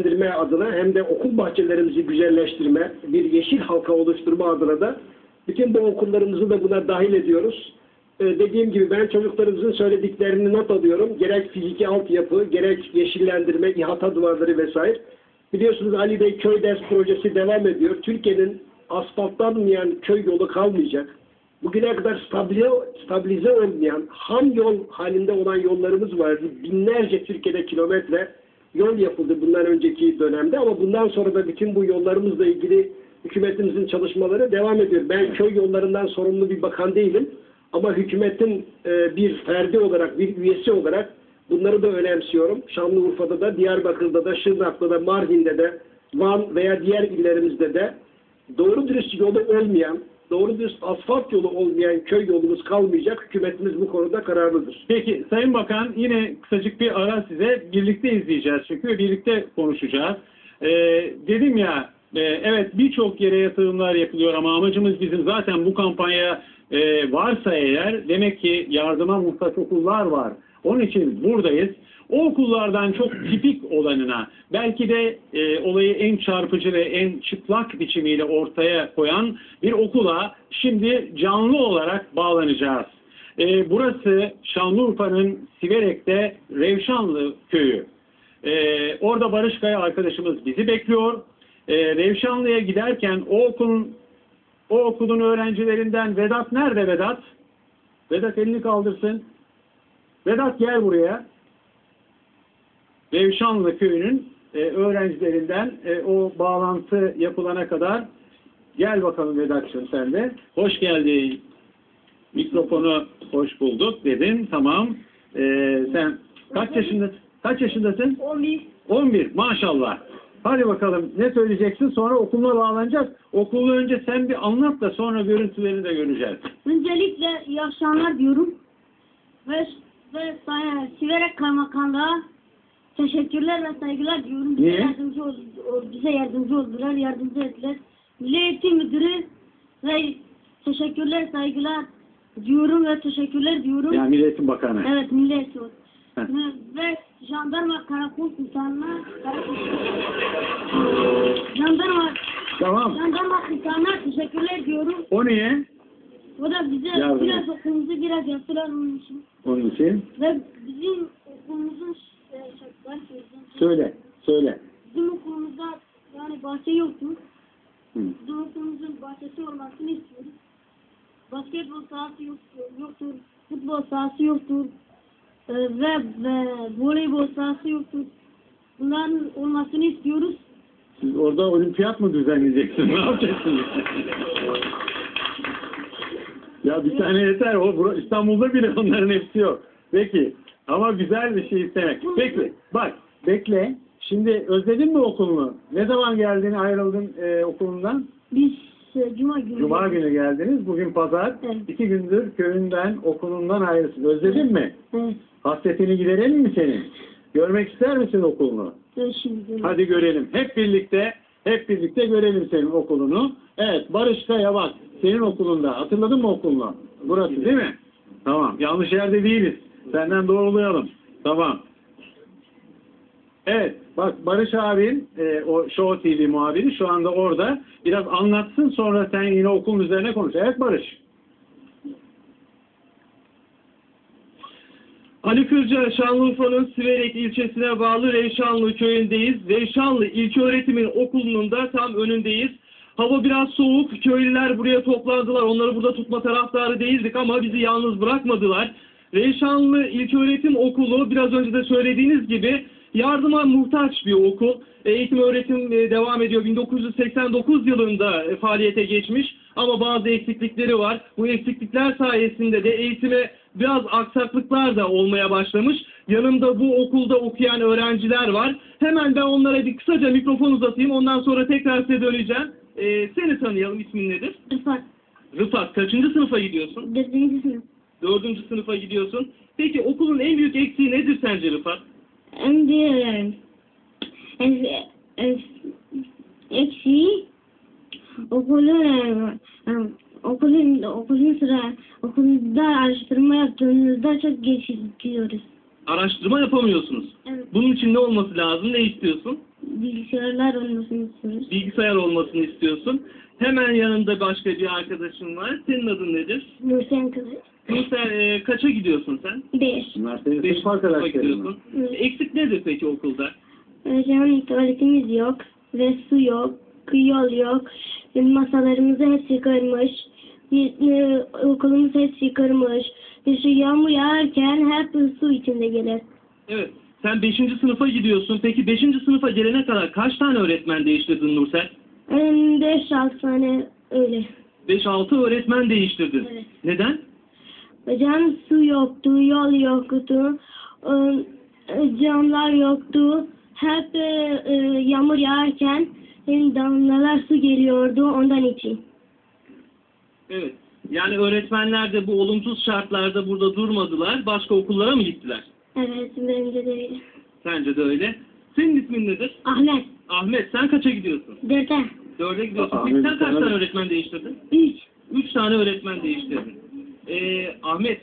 güzelleştirme adına hem de okul bahçelerimizi güzelleştirme, bir yeşil halka oluşturma adına da bütün bu okullarımızı da buna dahil ediyoruz. Ee, dediğim gibi ben çocuklarımızın söylediklerini not alıyorum. Gerek fiziki altyapı, gerek yeşillendirme, ihata duvarları vesaire. Biliyorsunuz Ali Bey köy ders projesi devam ediyor. Türkiye'nin asfaltlanmayan köy yolu kalmayacak. Bugüne kadar stabilize, stabilize olmayan, ham yol halinde olan yollarımız vardı. Binlerce Türkiye'de kilometre yol yapıldı bundan önceki dönemde ama bundan sonra da bütün bu yollarımızla ilgili hükümetimizin çalışmaları devam ediyor. Ben köy yollarından sorumlu bir bakan değilim ama hükümetin e, bir ferdi olarak, bir üyesi olarak bunları da önemsiyorum. Şanlıurfa'da da, Diyarbakır'da da, Şırnak'ta da, Mardin'de de, Van veya diğer illerimizde de doğru dürüst yolu olmayan, doğru dürüst asfalt yolu olmayan köy yolumuz kalmayacak. Hükümetimiz bu konuda kararlıdır. Peki Sayın Bakan yine kısacık bir ara size birlikte izleyeceğiz çünkü birlikte konuşacağız. Ee, dedim ya e, evet birçok yere yatırımlar yapılıyor ama amacımız bizim zaten bu kampanya e, varsa eğer demek ki yardıma muhtaç okullar var. Onun için buradayız. O okullardan çok tipik olanına belki de e, olayı en çarpıcı ve en çıplak biçimiyle ortaya koyan bir okula şimdi canlı olarak bağlanacağız. E, burası Şanlıurfa'nın Siverek'te Revşanlı köyü. E, orada Barış Kaya arkadaşımız bizi bekliyor. E, Revşanlı'ya giderken o okulun o okulun öğrencilerinden Vedat nerede Vedat? Vedat elini kaldırsın. Vedat gel buraya. Revşanlı köyünün e, öğrencilerinden e, o bağlantı yapılana kadar gel bakalım Vedat'cığım sen de. Hoş geldin. Mikrofonu hoş bulduk dedin. Tamam. Ee, sen kaç yaşındasın? Kaç yaşındasın? 11. 11. Maşallah. Hadi bakalım ne söyleyeceksin? Sonra okuluna bağlanacağız. Okulu önce sen bir anlat da sonra görüntülerini de göreceğiz. Öncelikle iyi akşamlar diyorum. Ve, ve Sayın Siverek Kaymakamlığa teşekkürler ve saygılar diyorum. Bize Niye? yardımcı, ol, bize yardımcı oldular, yardımcı ettiler. Milli Eğitim Müdürü ve teşekkürler, saygılar diyorum ve teşekkürler diyorum. Yani Milliyetin Bakanı. Evet, Milli Eğitim. Heh. Ve, Jandarma Karakol Karakol Jandarma Tamam. Jandarma Sultanı'na teşekkürler diyorum. O niye? O da bize Yardım biraz et. okulumuzu biraz yaptılar onun için. Onun için. Ve bizim okulumuzun e, şartları söyleyeceğim. Söyle. Söyle. Bizim okulumuzda yani bahçe yoktu. Hı. Bizim okulumuzun bahçesi olmasını istiyoruz. Basketbol sahası yoktur, yoktur futbol sahası yoktur e, ve, ve voleybol sahası yoktur. Bunların olmasını istiyoruz. Siz orada olimpiyat mı düzenleyeceksiniz? Ne yapacaksınız? Ya bir tane yeter. O İstanbul'da bile onların hepsi yok. Peki. Ama güzel bir şey istemek. Peki. Bak. Bekle. Şimdi özledin mi okulunu? Ne zaman geldin, ayrıldın e, okulundan? Biz e, Cuma günü Cuma günü geldiniz. Bugün pazar. Evet. İki gündür köyünden, okulundan ayrısın. Özledin mi? Evet. Hasretini giderelim mi senin? Görmek ister misin okulunu? Şimdi. Hadi görelim. Hep birlikte hep birlikte görelim senin okulunu. Evet Barış Kaya bak senin okulunda. Hatırladın mı okulunu? Burası değil mi? Tamam. Yanlış yerde değiliz. Senden doğrulayalım. Tamam. Evet. Bak Barış abin e, o Show TV muhabiri şu anda orada. Biraz anlatsın sonra sen yine okulun üzerine konuş. Evet Barış. Ali Kırca, Şanlıurfa'nın Siverek ilçesine bağlı Reyşanlı köyündeyiz. Reyşanlı İlköğretim'in okulunun da tam önündeyiz. Hava biraz soğuk, köylüler buraya toplandılar. Onları burada tutma taraftarı değildik ama bizi yalnız bırakmadılar. Reyşanlı İlköğretim Okulu biraz önce de söylediğiniz gibi yardıma muhtaç bir okul. Eğitim öğretim e, devam ediyor. 1989 yılında e, faaliyete geçmiş ama bazı eksiklikleri var. Bu eksiklikler sayesinde de eğitime biraz aksaklıklar da olmaya başlamış. Yanımda bu okulda okuyan öğrenciler var. Hemen ben onlara bir kısaca mikrofon uzatayım. Ondan sonra tekrar size döneceğim. E, seni tanıyalım. İsmin nedir? Rıfat. Rıfat. Kaçıncı sınıfa gidiyorsun? Dördüncü sınıf. Dördüncü sınıfa gidiyorsun. Peki okulun en büyük eksiği nedir sence Rıfat? Hem de e, e, e, eksiği okulun okulun okulun sıra okulda araştırma yaptığımızda çok geç gidiyoruz. Araştırma yapamıyorsunuz. Evet. Bunun için ne olması lazım? Ne istiyorsun? Bilgisayarlar olmasını istiyoruz. Bilgisayar olmasını istiyorsun. Hemen yanında başka bir arkadaşın var. Senin adın nedir? Nursen kızı. Musa e, kaça gidiyorsun sen? Beş. Bunlar senin Beş sınıf sınıfa arkadaşların. gidiyorsun. Evet. Eksik nedir peki okulda? Hocam tuvaletimiz yok ve su yok, yol yok. Masalarımızı hep yıkarmış. E, Okulumuz hep yıkarmış. E, Şu yağmur yağarken hep su içinde gelir. Evet. Sen 5. sınıfa gidiyorsun. Peki 5. sınıfa gelene kadar kaç tane öğretmen değiştirdin Nursel? Benim beş altı tane öyle. 5-6 öğretmen değiştirdin. Evet. Neden? Hocam su yoktu, yol yoktu, e, camlar yoktu. Hep e, e, yağmur yağarken damlalar su geliyordu ondan için. Evet. Yani öğretmenler de bu olumsuz şartlarda burada durmadılar. Başka okullara mı gittiler? Evet bence de öyle. Sence de öyle. Senin ismin nedir? Ahmet, Ahmet sen kaça gidiyorsun? dörde, Dörde gidiyorsun. Aa, Peki sen Ahmet, kaç tane öğretmen değiştirdin? üç. Üç tane öğretmen değiştirdin. Ee, Ahmet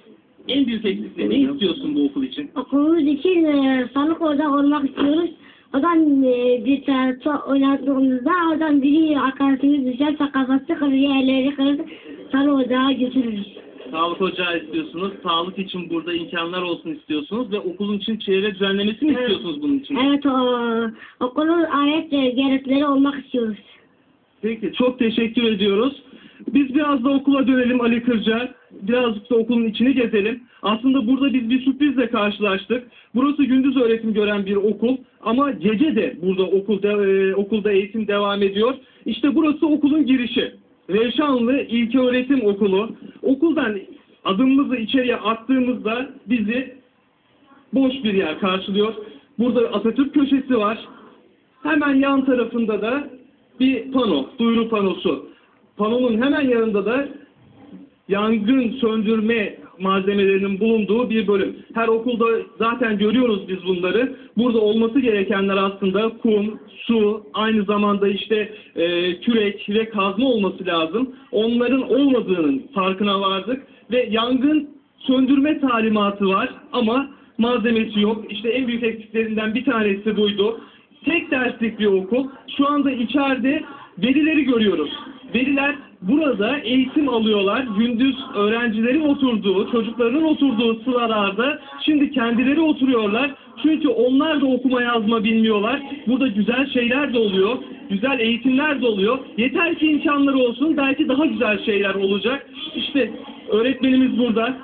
en büyük eksikliği ne istiyorsun bu okul için? Okulumuz için e, sağlık ocağı olmak istiyoruz. Oradan e, bir tarafta oynadığımızda oradan biri arkadaşımız düşerse kafası kırır, yerleri kırır, sağlık ocağı götürürüz. Sağlık ocağı istiyorsunuz. Sağlık için burada imkanlar olsun istiyorsunuz ve okulun için çevre düzenlemesi mi istiyorsunuz bunun için? Evet, o, okulun alet e, gerekleri olmak istiyoruz. Peki çok teşekkür ediyoruz. Biz biraz da okula dönelim Ali Kırca. Birazcık da okulun içini gezelim. Aslında burada biz bir sürprizle karşılaştık. Burası gündüz öğretim gören bir okul ama gece de burada okulda e, okulda eğitim devam ediyor. İşte burası okulun girişi. Revşanlı İlköğretim Okulu. Okuldan adımımızı içeriye attığımızda bizi boş bir yer karşılıyor. Burada Atatürk köşesi var. Hemen yan tarafında da bir pano, duyuru panosu. Panonun hemen yanında da yangın söndürme malzemelerinin bulunduğu bir bölüm. Her okulda zaten görüyoruz biz bunları. Burada olması gerekenler aslında kum, su, aynı zamanda işte e, kürek ve kazma olması lazım. Onların olmadığının farkına vardık ve yangın söndürme talimatı var ama malzemesi yok. İşte en büyük eksiklerinden bir tanesi buydu. Tek derslik bir okul. Şu anda içeride velileri görüyoruz. Veliler burada eğitim alıyorlar. Gündüz öğrencilerin oturduğu, çocukların oturduğu sıralarda şimdi kendileri oturuyorlar. Çünkü onlar da okuma yazma bilmiyorlar. Burada güzel şeyler de oluyor. Güzel eğitimler de oluyor. Yeter ki imkanları olsun. Belki daha güzel şeyler olacak. İşte öğretmenimiz burada.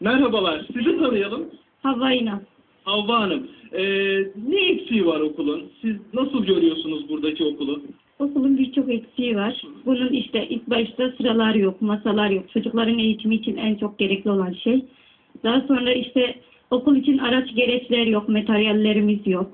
Merhabalar. Sizi tanıyalım. Hava inan. Havva Hanım, ee, ne eksiği var okulun? Siz nasıl görüyorsunuz buradaki okulu? Okulun birçok eksiği var. Bunun işte ilk başta sıralar yok, masalar yok. Çocukların eğitimi için en çok gerekli olan şey. Daha sonra işte okul için araç gereçler yok, materyallerimiz yok.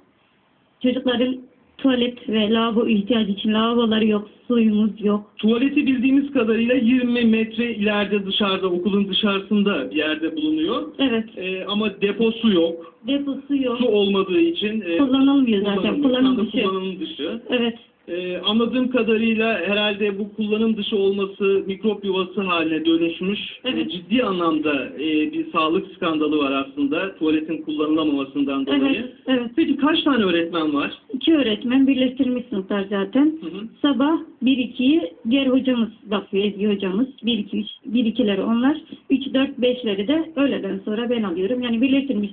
Çocukların tuvalet ve lavabo ihtiyacı için lavaboları yok, suyumuz yok. Tuvaleti bildiğimiz kadarıyla 20 metre ileride dışarıda, okulun dışarısında bir yerde bulunuyor. Evet, Ee, ama deposu yok. deposu yok. Su olmadığı için e, Kullanılmıyor zaten, kullanım dışı. kullanım dışı. Evet, Ee, anladığım kadarıyla herhalde bu kullanım dışı olması mikrop yuvası haline dönüşmüş. Evet. Ee, ciddi anlamda e, bir sağlık skandalı var aslında tuvaletin kullanılamamasından dolayı. evet, evet. Peki kaç tane öğretmen var? İki öğretmen birleştirilmiş sınıflar zaten. Hı hı. Sabah 1-2'yi diğer hocamız bakıyor, Ezgi hocamız. 1-2, 1-2'leri onlar. 3-4-5'leri de öğleden sonra ben alıyorum. Yani birleştirilmiş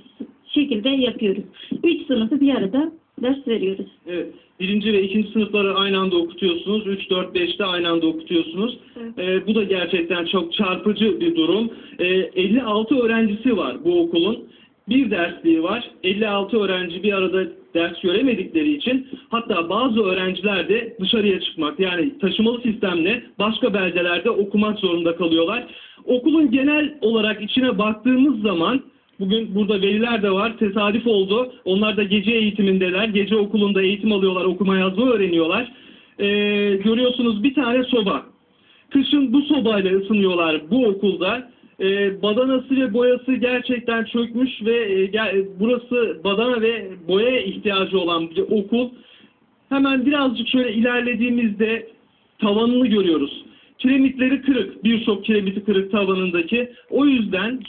şekilde yapıyoruz. Üç sınıfı bir arada ders veriyoruz. Evet. Birinci ve ikinci sınıfları aynı anda okutuyorsunuz. 3, 4, 5'te aynı anda okutuyorsunuz. Evet. Ee, bu da gerçekten çok çarpıcı bir durum. Ee, 56 öğrencisi var bu okulun. Bir dersliği var. 56 öğrenci bir arada ders göremedikleri için hatta bazı öğrenciler de dışarıya çıkmak yani taşımalı sistemle başka beldelerde okumak zorunda kalıyorlar. Okulun genel olarak içine baktığımız zaman Bugün burada veliler de var. Tesadüf oldu. Onlar da gece eğitimindeler. Gece okulunda eğitim alıyorlar. Okuma yazma öğreniyorlar. Ee, görüyorsunuz bir tane soba. Kışın bu sobayla ısınıyorlar bu okulda. Ee, badanası ve boyası gerçekten çökmüş ve e, gel- burası badana ve boyaya ihtiyacı olan bir okul. Hemen birazcık şöyle ilerlediğimizde tavanını görüyoruz. Kiremitleri kırık. Birçok kiremiti kırık tavanındaki. O yüzden